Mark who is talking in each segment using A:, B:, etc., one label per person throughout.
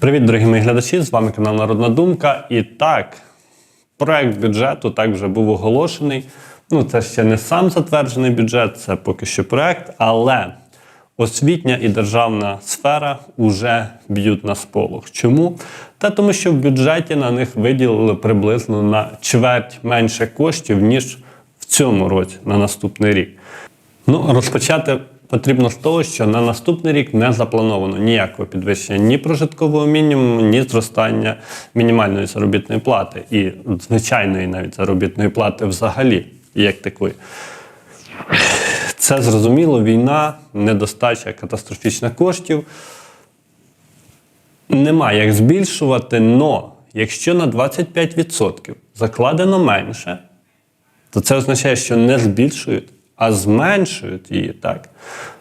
A: Привіт, дорогі мої глядачі! З вами канал Народна Думка. І так, проект бюджету так вже був оголошений. Ну, це ще не сам затверджений бюджет, це поки що проект, але освітня і державна сфера вже б'ють на сполох. Чому? Та тому, що в бюджеті на них виділили приблизно на чверть менше коштів, ніж в цьому році, на наступний рік. Ну, розпочати потрібно з того, що на наступний рік не заплановано ніякого підвищення ні прожиткового мінімуму, ні зростання мінімальної заробітної плати і звичайної навіть заробітної плати взагалі, як такої. Це зрозуміло, війна, недостача катастрофічна коштів. Нема як збільшувати, но якщо на 25% закладено менше, то це означає, що не збільшують, а зменшують її. Так?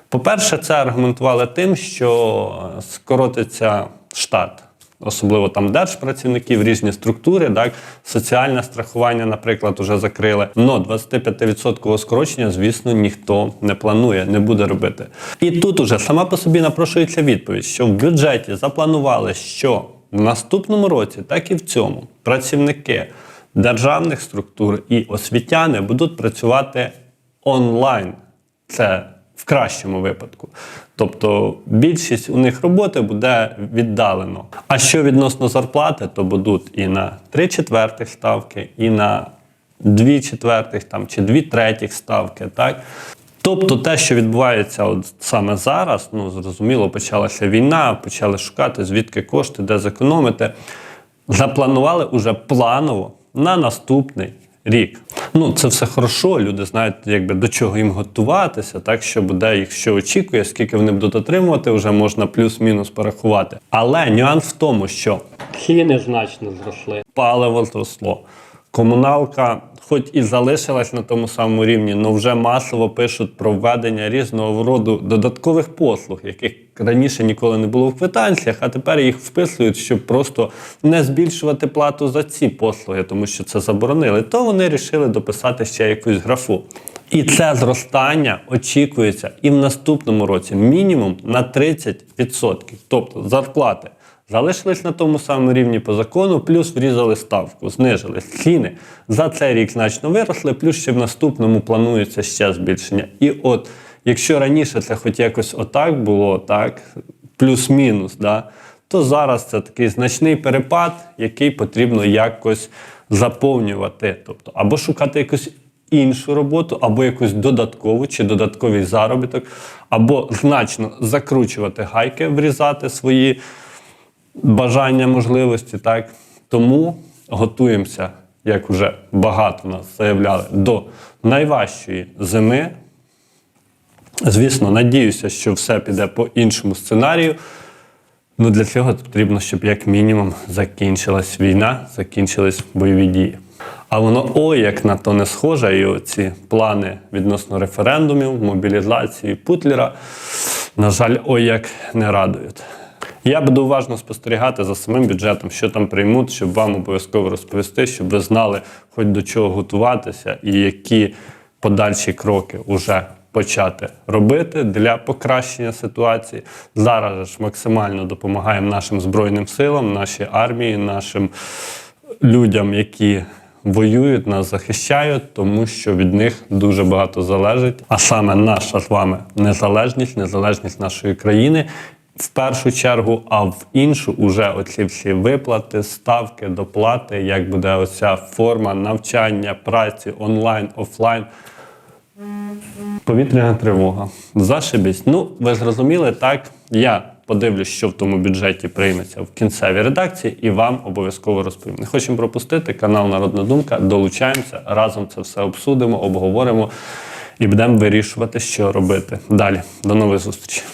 A: По-перше, це аргументували тим, що скоротиться штат, особливо там держпрацівників, різні структури, так? соціальне страхування, наприклад, вже закрили. Но 25% скорочення, звісно, ніхто не планує, не буде робити. І тут уже сама по собі напрошується відповідь, що в бюджеті запланували, що в наступному році, так і в цьому, працівники державних структур і освітяни будуть працювати онлайн. Це в кращому випадку. Тобто більшість у них роботи буде віддалено. А що відносно зарплати, то будуть і на 3 четвертих ставки, і на 2 четвертих там, чи 2 третіх ставки. Так? Тобто те, що відбувається от саме зараз, ну зрозуміло, почалася війна, почали шукати, звідки кошти, де зекономити. Запланували уже планово на наступний рік. Ну, це все хорошо, люди знають, якби до чого їм готуватися, так що буде їх що очікує, скільки вони будуть отримувати, вже можна плюс-мінус порахувати. Але нюанс в тому, що ціни значно зросли, паливо зросло. Комуналка, хоч і залишилась на тому самому рівні, але вже масово пишуть про введення різного роду додаткових послуг, яких раніше ніколи не було в квитанціях, а тепер їх вписують, щоб просто не збільшувати плату за ці послуги, тому що це заборонили. То вони вирішили дописати ще якусь графу. І це зростання очікується і в наступному році мінімум на 30%. Тобто зарплати залишились на тому самому рівні по закону, плюс врізали ставку, знижили ціни. За цей рік значно виросли, плюс ще в наступному планується ще збільшення. І от, якщо раніше це хоч якось отак було, так, плюс-мінус, да, то зараз це такий значний перепад, який потрібно якось заповнювати. Тобто, або шукати якусь іншу роботу, або якусь додаткову чи додатковий заробіток, або значно закручувати гайки, врізати свої бажання, можливості. Так? Тому готуємося, як вже багато нас заявляли, до найважчої зими. Звісно, надіюся, що все піде по іншому сценарію. Ну, для цього потрібно, щоб як мінімум закінчилась війна, закінчились бойові дії. А воно ой, як на то не схоже, і оці плани відносно референдумів, мобілізації Путлера, на жаль, ой, як не радують. Я буду уважно спостерігати за самим бюджетом, що там приймуть, щоб вам обов'язково розповісти, щоб ви знали, хоч до чого готуватися і які подальші кроки вже почати робити для покращення ситуації. Зараз ж максимально допомагаємо нашим збройним силам, нашій армії, нашим людям, які воюють, нас захищають, тому що від них дуже багато залежить. А саме наша з вами незалежність, незалежність нашої країни. В першу чергу, а в іншу уже оці всі виплати, ставки, доплати, як буде оця форма навчання, праці онлайн, офлайн. Повітряна тривога. Зашибісь. Ну, ви зрозуміли, так? Я подивлюсь, що в тому бюджеті прийметься в кінцевій редакції, і вам обов'язково розповім. Не хочемо пропустити канал Народна Думка. Долучаємося, разом це все обсудимо, обговоримо і будемо вирішувати, що робити. Далі. До нових зустрічей.